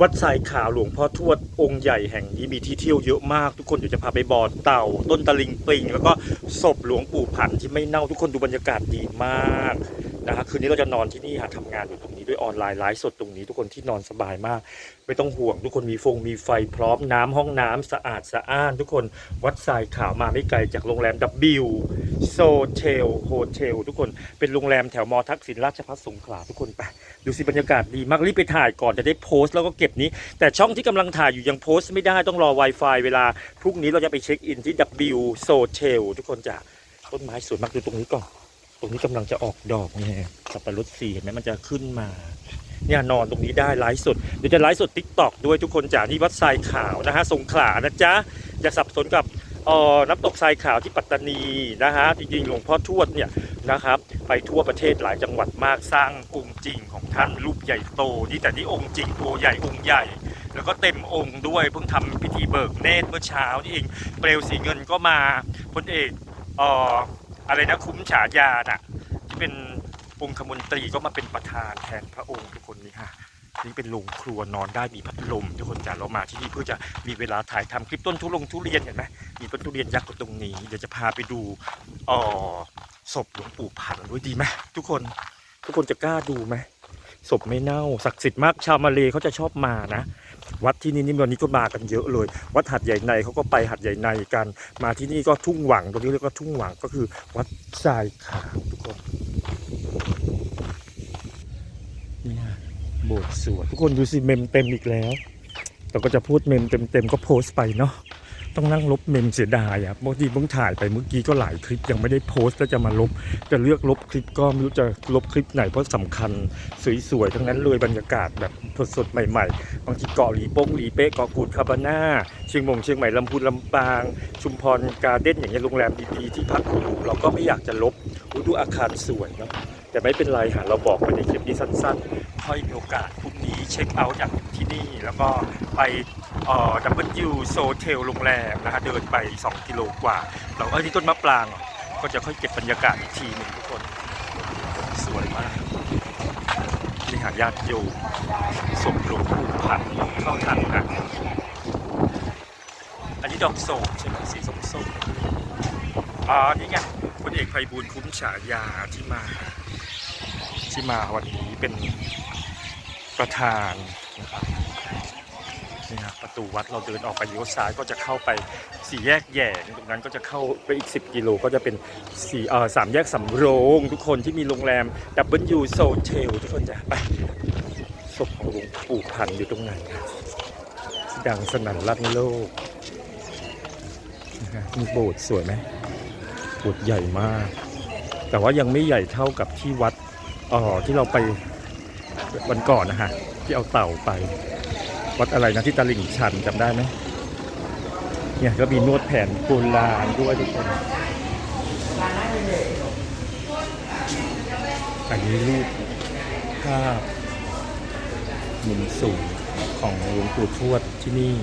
วัดสายขาวหลวงพ่อทวดองค์ใหญ่แห่งนี้มีที่เที่ยวเยอะมาก ทุกคนเดี๋ยวจะพาไปบ่อเต่า ต้นตะลิงปลิง แล้วก็ศพหลวงปู่ผันที่ไม่เน่าทุกคนดูบรรยากาศดีมาก นะฮะคืนนี้เราจะนอนที่นี่หาทำงานอยู่ตรงนี้ด้วยออนไลน์ไลฟ์สดตรงนี้ ทุกคนที่นอนสบายมาก ไม่ต้องห่วง ทุกคนมีฟงมีไฟพร้อมน้ำห้องน้ำสะอาดสะอ้าน ทุกคนวัดทรายขาวมาไม่ไกลจากโรงแรม W โซเทลโฮเทลทุกคนเป็นโรงแรมแถวมอทักษิณราชพัฒสงขลาทุกคนไปดูสิบรรยากาศดีมากรีบไปถ่ายก่อนจะได้โพสต์แล้วก็เก็บนี้ แต่ช่องที่กำลังถ่ายอยู่ยังโพสต์ไม่ได้ต้องรอ Wi-Fi เวลาพรุ่งนี้เราจะไปเช็คอินที่ W s o t e l ทุกคนจะต้นไม้สวยมากดูตรงนี้ก่อน ตรงนี้กำลังจะออกดอกเนี่ยสับปะรดสีเห็นไหมมันจะขึ้นมา เนี่ยนอนตรงนี้ได้ไลฟ์สดเดี๋ยวจะไลฟ์สดทิกตอกด้วยทุกคนจากที่วัดทรายขาวนะฮะสงขลานะจ๊ะอย่าสับสนกับออน้ำตกทรายขาวที่ปัตตานีนะฮะจริงๆหลวงพ่อทวดเนี่ยนะครับไปทั่วประเทศหลายจังหวัดมากสร้างองค์จริงของท่านรูปใหญ่โตนี่แต่นี่องค์จริงตัวใหญ่องค์ใหญ่ แล้วก็เต็มองค์ด้วยเพิ่งทำพิธีเบิกเนตรเมื่อเช้านี่เองเปลวสีเงินก็มาพลเอกออ อะไรนะคุ้มฉายาน่ะ ที่เป็นองคมนตรีก็มาเป็นประธานแทนพระองค์ทุกคนนี่ค่ะนี่เป็นโรงครัวนอนได้มีพัดลมทุกคนจ้ะเรามาที่นี่เพื่อจะมีเวลาถ่ายทำคลิปต้นทุลงทุเรียนเห็นไหมมีต้นทุเรียนยักษ์ตรงนี้เดี๋ยวจะพาไปดูอ่อศพหลวงปู่ผันด้วยดีไหมทุกคนทุกคนจะกล้าดูไหมศพไม่เน่าศักดิ์สิทธิ์มากชาวมาเลเขาจะชอบมานะ วัดที่นี่นี่วันนี้ก็มากันเยอะเลย วัดหัดใหญ่ในเขาก็ไปหัดใหญ่ในกัน มาที่นี่ก็ทุ่งหวังตรงนี้เรียกว่าทุ่งหวังก็คือวัดทรายขาวทุกคนนี่ฮะโบสถ์สวยทุกคนดูสิเมมเต็มอีกแล้วเราก็จะพูดเมมเต็มเต็มๆก็โพสต์ไปเนาะ ต้องนั่งลบเมมเสียดายอะบางทีเพิ่งถ่ายไปเมื่อกี้ก็หลายคลิปยังไม่ได้โพสต์แล้วจะมาลบจะเลือกลบคลิปก็ไม่รู้จะลบคลิปไหนเพราะสำคัญสวยๆทั้งนั้นเลยบรรยากาศแบบสดๆใหม่ๆบางทีเกาะหลีโป้งหลีเป๊ะเกาะกูดคาบาน่าเชียงมงเชียงใหม่ลำพูนลำปาง ชุมพรการ์เด้นอย่างเงี้ยโรงแรมดีๆที่พักอยู่เราก็ไม่อยากจะลบอุดูอาคารสวยเนาะแต่ไม่เป็นไรหาเราบอกไปในคลิปนี้สั้นๆ ค่อยมีโอกาสพรุ่งนี้เช็คเอาท์จากที่นี่ แล้วก็ไป เอ่อดับเบิลยูโซเทลโรงแรมนะฮะเดินไป 2 กิโลกว่า เราเอ้ที่ต้นมะปราง ก็จะค่อยเก็บบรรยากาศอีกทีหนึ่งทุกคน สวยมากนี่หาญาติโยมสมหลวงปู่ผันเข้าทันนะอันนี้ดอกโศกใช่ไหมสีส้มส้มๆอ๋อนี่ไงพลเอกไพบูลคุ้มฉายาที่มา ที่มาวันนี้เป็นประธานนะครับนี่ครับ ประตูวัดเราเดินออกไปเลี้ยวซ้ายก็จะเข้าไปสี่แยกแหย่งตรงนั้นก็จะเข้าไปอีก 10 กิโลก็จะเป็นสี่เอ่อสามแยกสำโรงทุกคนที่มีโรงแรมดับเบิลยูโซเทลทุกคนจะไปศพของหลวงปู่พันธ์อยู่ตรงไหนครับที่ดังสนั่นลั่นโลกมีโบสถ์สวยไหมโบสถ์ใหญ่มาก แต่ว่ายังไม่ใหญ่เท่ากับที่วัดอ๋อที่เราไปวันก่อนนะฮะที่เอาเต่าไป วัดอะไรนะที่ตลิ่งชันจำได้ไหมเนี่ยก็มีนวดแผนโบราณด้วยทุกคน อันนี้รูปภาพมุมสูงของหลวงปู่ทวดที่นี่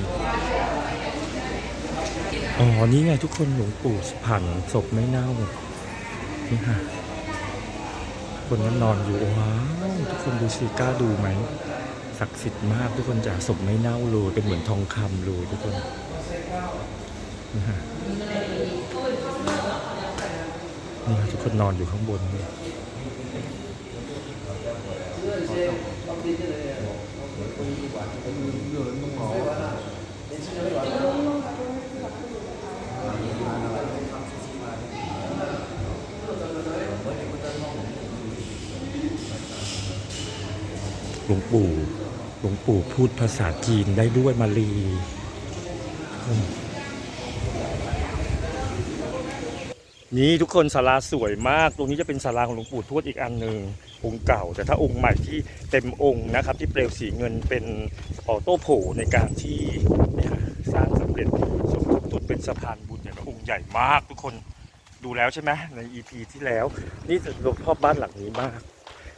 อ๋อ นี่ไงทุกคนหลวงปู่ผันศพไม่เน่า นี่ค่ะ คนนั้นนอนอยู่ว้าวทุกคนดูสิกล้าดูไหม ศักดิ์สิทธิ์มากทุกคนจะศพไม่เน่าเลยเป็นเหมือนทองคำเลยทุกคนนี่ค่ะนี่ทุกคนนอนอยู่ข้างบนนี่หลวงปู่ หลวงปู่พูดภาษาจีนได้ด้วยมาลีมนี่ทุกคนศาลาสวยมาก ตรงนี้จะเป็นศาลาของหลวงปู่ทวดอีกอันหนึ่งองค์เก่า แต่ถ้าองค์ใหม่ที่เต็มองค์นะครับ ที่เปลวสีเงินเป็นออโต้โผในการที่สร้างสำเร็จสมทบทุนเป็นสะพานบุญเนี่ยองค์ใหญ่มากทุกคนดูแล้วใช่ไหมใน EP ที่แล้ว นี่หลวงพ่อบ้านหลังนี้มาก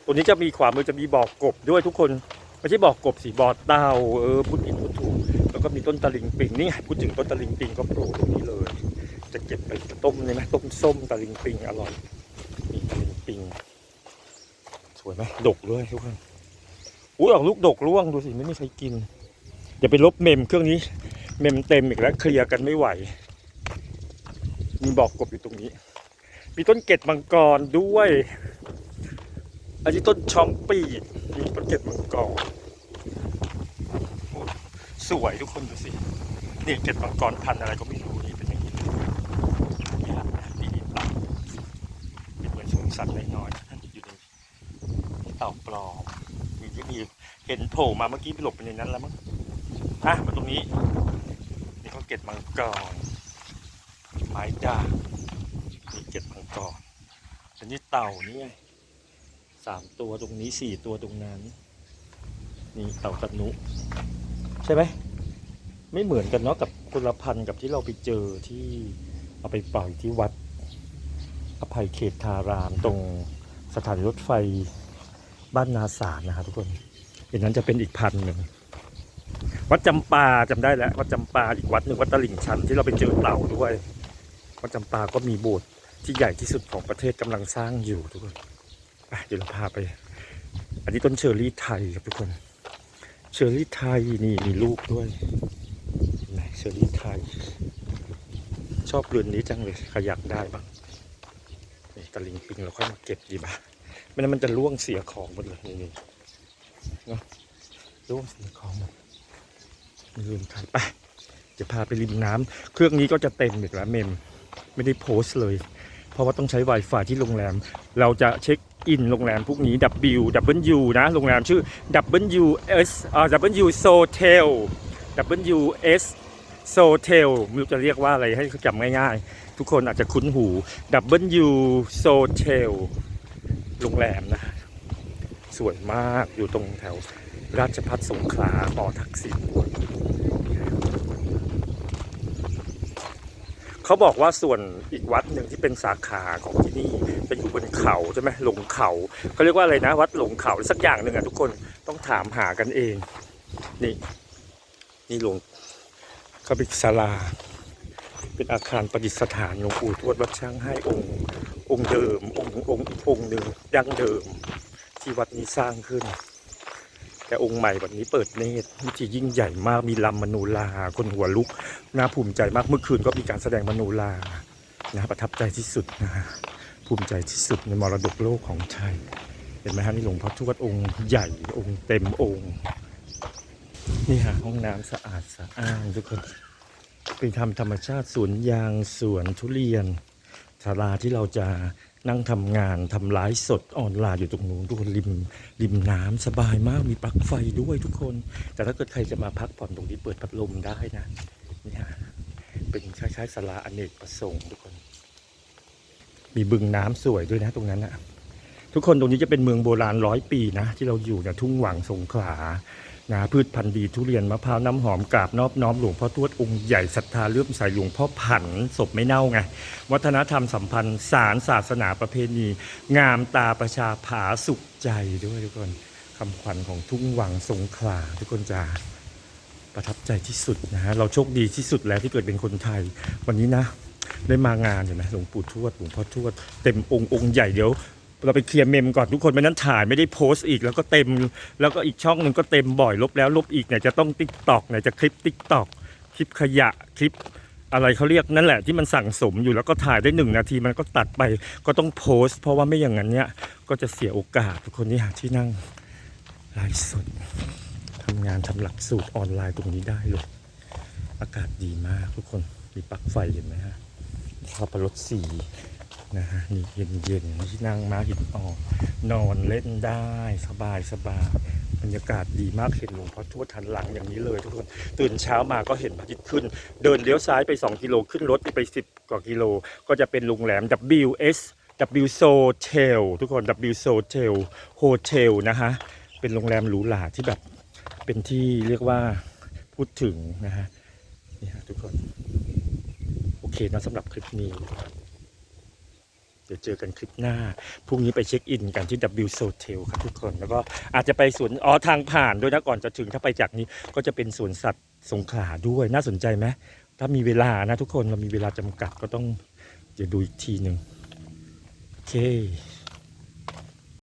ตัวนี้จะมีขวามือจะมีบ่อกบด้วยทุกคน ไม่ใช่บ่อกบสีบ่อเต่าเออพูดผิดพูดถูก แล้วก็มีต้นตะลิงปิงนี่ไงพูดถึงต้นตะลิงปิงก็โผล่ตรงนี้เลย จะเก็บไปต้มเลยไหมต้มส้มตะลิงปิงอร่อยมีตะลิงปิงสวยไหมดกด้วยทุกคนอุ้ยออกลูกดกร่วงดูสิไม่มีใครกินเดี๋ยวไปลบเมมเครื่องนี้ เมมเต็มอีกแล้วเคลียร์กันไม่ไหวมีบอกกบอยู่ตรงนี้ มีต้นเกตมังกรด้วย อันนี้ต้นชอมปีมีต้นเกตมังกรสวยทุกคนดูสิ นี่เกตมังกรพันอะไรก็ไม่รู้นี่เป็นอย่างนี้นี่ยนี่นี่เต่าเป็นเหมือนสวนสัตว์น้อยๆท่านอยู่ในเต่าปลอมมีที่มีเห็นโผล่มาเมื่อกี้ไปหลบไปในนั้นแล้วมั้งอะมาตรงนี้ นี่เขาเกตมังกรไม้ด่างนี่เกตมังกรอันนี้เต่านี่ไง สามตัวตรงนี้สี่ตัวตรงนั้น นี่เต่าตะนุ ใช่ไหมไม่เหมือนกันเนาะกับคนละพันธ์กับที่เราไปเจอที่เอาไปปล่อยที่วัด อภัยเขตทารามตรงสถานีรถไฟบ้านนาสารนะครับทุกคนอย่างนั้นจะเป็นอีกพันหนึ่งวัดจำปาจำได้แล้ววัดจำปาอีกวัดหนึ่งวัดตลิ่งชันที่เราไปเจอเต่าด้วยวัดจำปาก็มีโบสถ์ที่ใหญ่ที่สุดของประเทศกำลังสร้างอยู่ทุกคน เดี๋ยวเราพาไป อันนี้ต้นเชอร์รี่ไทยครับทุกคน เชอร์รี่ไทยนี่มีลูกด้วยเห็นไหนเชอร์รี่ไทย ชอบเรือนนี้จังเลยใครอยากได้บ้างนี่ตะลิงปิงเราค่อยมาเก็บดีป่ะไม่งั้นมันจะล่วงเสียของหมดเลยนี่นี่เนาะล่วงเสียของหมดมีเรือนไทยไปจะพาไปริมน้ำเครื่องนี้ก็จะเต็มอีกแล้วเมม ไม่ได้โพสเลย เพราะว่าต้องใช้ Wi-Fi ที่โรงแรม เราจะเช็ค อินโรงแรมพวกนี้ W W นะโรงแรมชื่อ W S อ่า W Sotel W S Sotel ไม่รู้จะเรียกว่าอะไรให้เขาจำง่ายๆ ทุกคนอาจจะคุ้นหู W Sotel โรงแรมนะ สวยมากอยู่ตรงแถวราชพัฒสงขลาหอทักษิณ เขาบอกว่าส่วนอีกวัดหนึ่งที่เป็นสาขาของที่นี่จะอยู่บนเขาใช่ไหมหลงเขาเขาเรียกว่าอะไรนะ วัดหลงเขาสักอย่างหนึ่งอะทุกคนต้องถามหากันเอง นี่ นี่หลวงเขาเป็นศาลา เป็นอาคารประดิษฐานหลวงปู่ทวดวัดช่างให้องค์ องค์เดิม องค์องค์อีกองค์หนึ่งดั้งเดิม ที่วัดนี้สร้างขึ้น แต่องค์ใหม่วันนี้เปิดเนตรวิธียิ่งใหญ่มากมีลำมโนราคนหัวลุกน่าภูมิใจมากเมื่อคืนก็มีการแสดงมโนรานะประทับใจที่สุดนะฮะภูมิใจที่สุดในมรดกโลกของไทยเห็นไหมฮะนี่หลวงพ่อทวดองค์ใหญ่องค์เต็มองค์นี่ฮะห้องน้ำสะอาดสะอ้านทุกคนเป็นทำธรรมชาติสวนยางสวนทุเรียนศาลาที่เราจะ นั่งทำงานทำไลฟ์สดออนไลน์อยู่ตรงนู้นทุกคนริมริมน้ำสบายมากมีปลั๊กไฟด้วยทุกคน แต่ถ้าเกิดใครจะมาพักผ่อนตรงนี้เปิดพัดลมได้นะนี่ฮะเป็นคล้ายๆศาลาอเนกประสงค์ทุกคน มีบึงน้ำสวยด้วยนะตรงนั้นนะทุกคนตรงนี้จะเป็นเมืองโบราณร้อยปีนะ ที่เราอยู่เนี่ยทุ่งหวังสงขลา นะพืชพันธุ์ดีทุเรียนมะพร้าวน้ำหอมกราบนอบน้อมหลวงพ่อทวดองค์ใหญ่ศรัทธาเลื่อมใสหลวงพ่อผันศพไม่เน่าไง วัฒนธรรมสัมพันธ์สารศาสนาประเพณี งามตาประชาผาสุขใจด้วยทุกคนคำขวัญของทุ่งหวังสงขลาทุกคนจะประทับใจที่สุดนะฮะเราโชคดีที่สุดแล้วที่เกิดเป็นคนไทย วันนี้นะ ได้มางานเห็นไหมหลวงปู่ทวดหลวงพ่อทวด เต็มองค์องค์ใหญ่เดี๋ยว เราไปเคลียร์เมมก่อนทุกคนไม่นั้นถ่ายไม่ได้โพสต์อีกแล้วก็เต็ม แล้วก็อีกช่องหนึ่งก็เต็มบ่อยลบแล้วลบอีกเนี่ยจะต้องติ๊กตอกเนี่ยจะคลิปติ๊กตอกคลิปขยะคลิปอะไรเขาเรียกนั่นแหละที่มันสั่งสมอยู่แล้วก็ถ่ายได้หนึ่งนาทีมันก็ตัดไปก็ต้องโพสต์ เพราะว่าไม่อย่างนั้นเนี่ยก็จะเสียโอกาสทุกคนที่หาที่นั่งไลฟ์สดทำงานทำหลักสูตรออนไลน์ตรงนี้ได้เลยอากาศดีมากทุกคนมีปลั๊กไฟเห็นไหมฮะขับรถสี นะฮะนี่เย็นเย็นๆที่นั่งม้าหินอ่อนนอนเล่นได้สบายสบายบรรยากาศดีมากเห็นหลวงพ่อทวดทันหลังอย่างนี้เลยทุกคนตื่นเช้ามาก็เห็นพระอาทิตย์ขึ้น เดินเลี้ยวซ้ายไป 2 กิโลขึ้นรถไป 10 กว่ากิโล ก็จะเป็นโรงแรม WS W Sotel ทุกคน W Sotel Hotel นะฮะ เป็นโรงแรมหรูหราที่แบบเป็นที่เรียกว่าพูดถึงนะฮะ นี่ฮะทุกคน โอเคนะสำหรับคลิปนี้ เดี๋ยวเจอกันคลิปหน้า พรุ่งนี้ไปเช็คอินกันที่ W Sotel ครับทุกคน แล้วก็อาจจะไปสวนอ๋อทางผ่านด้วยนะก่อนจะถึงถ้าไปจากนี้ก็จะเป็นสวนสัตว์สงขลาด้วยน่าสนใจไหมถ้ามีเวลานะทุกคนเรามีเวลาจำกัดก็ต้องเดี๋ยวดูอีกทีหนึ่งโอเค